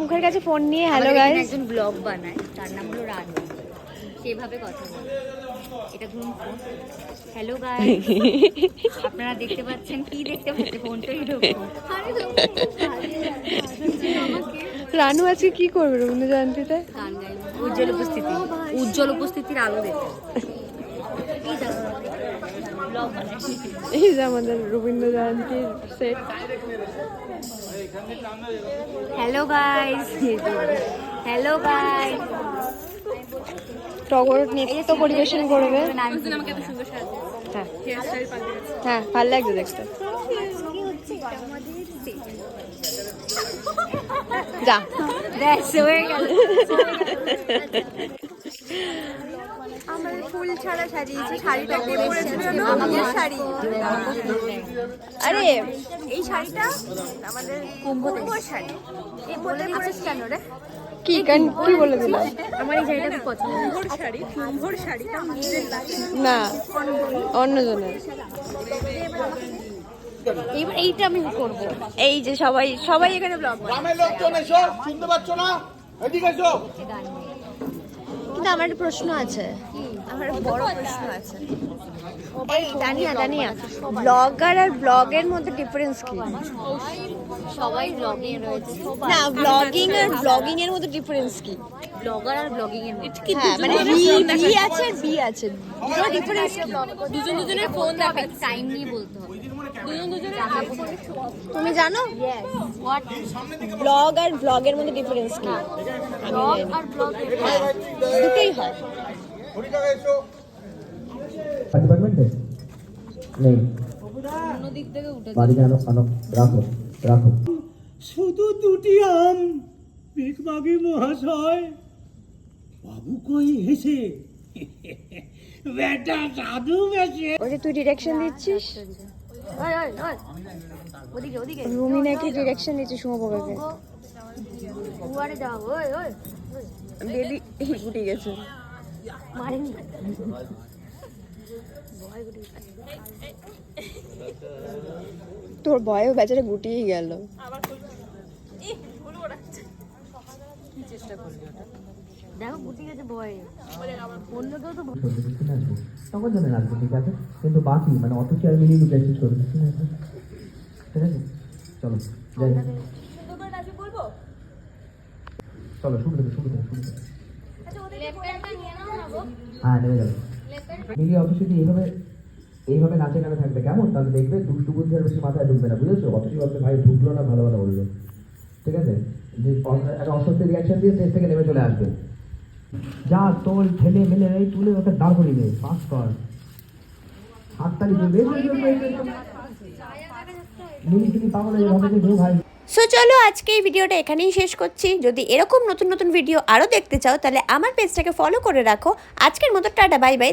মুখের কাছে ফোন নিয়ে হ্যালো গাইস একজন ব্লগ বানায় তার নাম হলো রানু। সেভাবে কথা বলে। এটা ধরুন ফোন হ্যালো গাই আপনারা দেখতে পাচ্ছেন কি দেখতে পাচ্ছেন? ফোনটা এরকম রানু আজকে কি করবে রবীন্দ্র জয়ন্তীতে উজ্জ্বল উপস্থিতি। উজ্জ্বল উপস্থিতির আলো দেখে। এই দেখো যে আমাদের Rabindra জয়ন্তীর set hello guys hello guys Togor নৃত্য পরিবেশন করবে। হ্যাঁ। হ্যাঁ ভালো লাগছে দেখতে। যা। ব্যাস হয়ে গেল আমার ফুল ছাড়া সাজিয়েছি শাড়িটা কে আমাদের শাড়ি। আরে এই শাড়িটা আমাদের কুম্ভ শাড়ি। এই বলে পরেছিস কেন রে? কি কি বলে দিলাম আমার এই শাড়িটা খুব পছন্দ। কুম্ভর শাড়ি কুম্ভর লাগে। না অন্যজনের। এইবার এইটা আমি করব। এই যে সবাই সবাই এখানে ব্লগ গ্রামের লোকজন এসো শুনতে পাচ্ছ না? এদিকে এসো। কিন্তু আমার একটা প্রশ্ন আছে। আমার বড় প্রশ্ন আছে। এই দানিয়া দানিয়া ব্লগার আর ব্লগের মধ্যে ডিফারেন্স কি? সবাই ব্লগিং রয়েছে না ব্লগিং আর ব্লগিং এর মধ্যে ডিফারেন্স কি? ব্লগার আর ব্লগিং এর মধ্যে হ্যাঁ মানে বি বি আছে বি আছে। দুটো ডিফারেন্স কি দুজন দুজনের ফোন দেখা টাইম নিয়ে বলতে হবে। দুজন দুজনের তুমি জানো? হোয়াট ব্লগ আর ব্লগের মধ্যে ডিফারেন্স কি? ব্লগ আর ব্লগ দুটোই হয়। ডিপার্টমেন্টে নেই। বাড়ি জানো আনো রাখো রাখো। শুধু দুটি আম ভিকমাগি মহাশয়। বাবু কই হেসে? বেটা সাধু বেশে ওই যে তুই ডিরেকশন দিচ্ছিস? ওই ওই ওই ওদিকে ওদিকে। রুমি নাকি ডিরেকশন দিচ্ছে ওই বেবি গুটি গেছে। মারেনি তোর ভয়ে বেচারা গুটিয়ে গেল। দেখো গুটি গেছে ভয়ে অন্য কেউ তো সত্যি তখন জন্য নাচবো ঠিক আছে? কিন্তু বাকি মানে অত চেয়ার মিলিয়ে ঠিক আছে? ঠিক আছে? চলো যাই। চলো শুরু থেকে শুরু থেকে শুরু থেকে। হ্যাঁ নেমে যাবে। মিলিয়ে অতসীটি এইভাবে এইভাবে নাচে গানে থাকবে। কেমন? তাহলে দেখবে দুষ্টু বুদ্ধি আর বেশি মাথায় ঢুকবে না, বুঝেছ? অতসী ভাববে ভাই ঢুকলো না, ভালো ভালো বলবে ঠিক আছে? যে একটা অস্বস্তি রিয়াকশন দিয়ে স্টেজ থেকে নেমে চলে আসবে। যা তোল, ঠেলে, মেলে, এই তুলে ওকে দাঁড় করিয়ে দে, পাস কর। হাততালি দেবে মিলি, তুমি পাগল হয়ে ভাবে যে ভাই। সো চলো আজকে এই ভিডিওটা এখানেই শেষ করছি। যদি এরকম নতুন নতুন ভিডিও আরও দেখতে চাও, তাহলে আমার পেজটাকে ফলো করে রাখো। আজকের মতো টাটা বাই বাই